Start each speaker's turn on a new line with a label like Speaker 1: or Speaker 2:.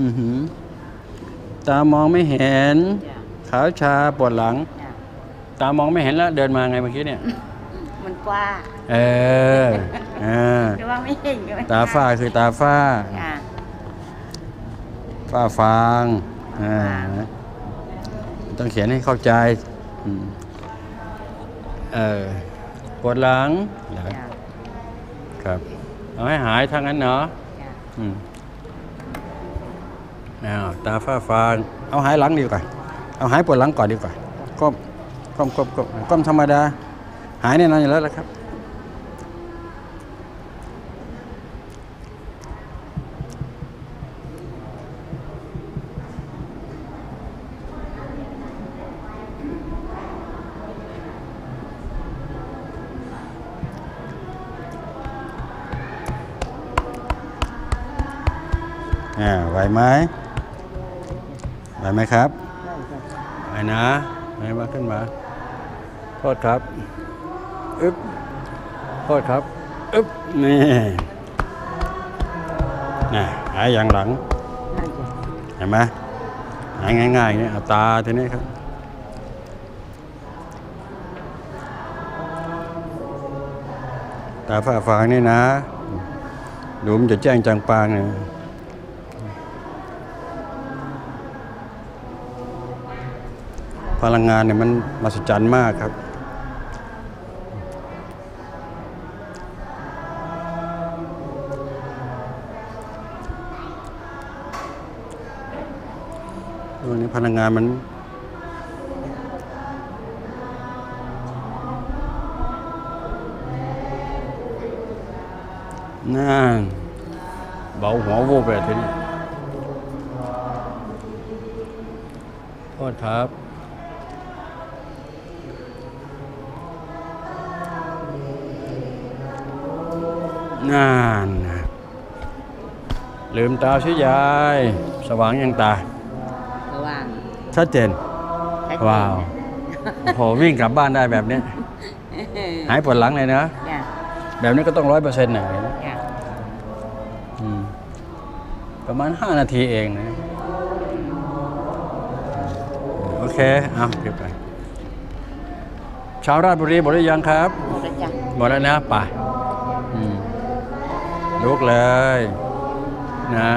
Speaker 1: อือหือตามองไม่เห็น
Speaker 2: จ้ะ
Speaker 1: ขาวชาปวดหลัง
Speaker 2: จ้ะ
Speaker 1: ตามองไม่เห็นแล้ว เดินมาไงเมื่อกี้เนี่ย
Speaker 2: มันกว้าง
Speaker 1: เอออ่า
Speaker 2: หรือว่าไม่เห็นก็ไม่
Speaker 1: ตาฝ้าคือตาฝ้า
Speaker 2: จ้ะ
Speaker 1: ฝ้าฟางอ่าต้องเขียนให้เข้าใจอืมเออปวดหลังเหรอ
Speaker 2: จ้ะ
Speaker 1: ครับ เอาให้หายทางนั้นเนาะ
Speaker 2: จ้ะ
Speaker 1: อืม อ้าวตาฝ้าฟางเอาหายหลังดีกว่า เอาหายปวดหลังก่อนดีกว่าก้มก้มก้มก้มก้มธรรมดา หายแน่นอนอยู่แล้วละครับอ่าไหว ไหมไหวไหมครับไหนะไหมาขึ้นมา โทษครับ อึ๊บ โทษครับ อึ๊บ นี่น่ะหายอย่างหลัง เห็นไหมหายง่ายๆเนี่ยเอาตาทีนี้ครับตาฝ้าฟางนี่นะดูมันจะแจ้งจางปางเนี่ย พลังงานเนี่ยมันมหัศจรรย์มากครับ ตัวนี้พลังงานมันนั่นเบาหัววูบเลยทีนี้โทษครับ นั่นนะลืมตาชิยาย สว่างยังตา
Speaker 2: ระหว่าง
Speaker 1: ชัดเจน
Speaker 2: ชัดเจน
Speaker 1: ว้าวโอ้โหวิ่งกลับบ้านได้แบบนี้ หายปวดหลังเลยนะ
Speaker 2: จ้ะ
Speaker 1: แบบนี้ก็ต้องร้อยเปอร์เซ็นต์นะ
Speaker 2: จ้ะ
Speaker 1: อืมประมาณ5นาทีเองนะ โอเค เอาเก็บไปชาวราชบุรีหมดหรือยังครับ
Speaker 2: หมดแล้วจ้ะ
Speaker 1: หมดแล้วนะ ไป่ะ ลุกเลยนะ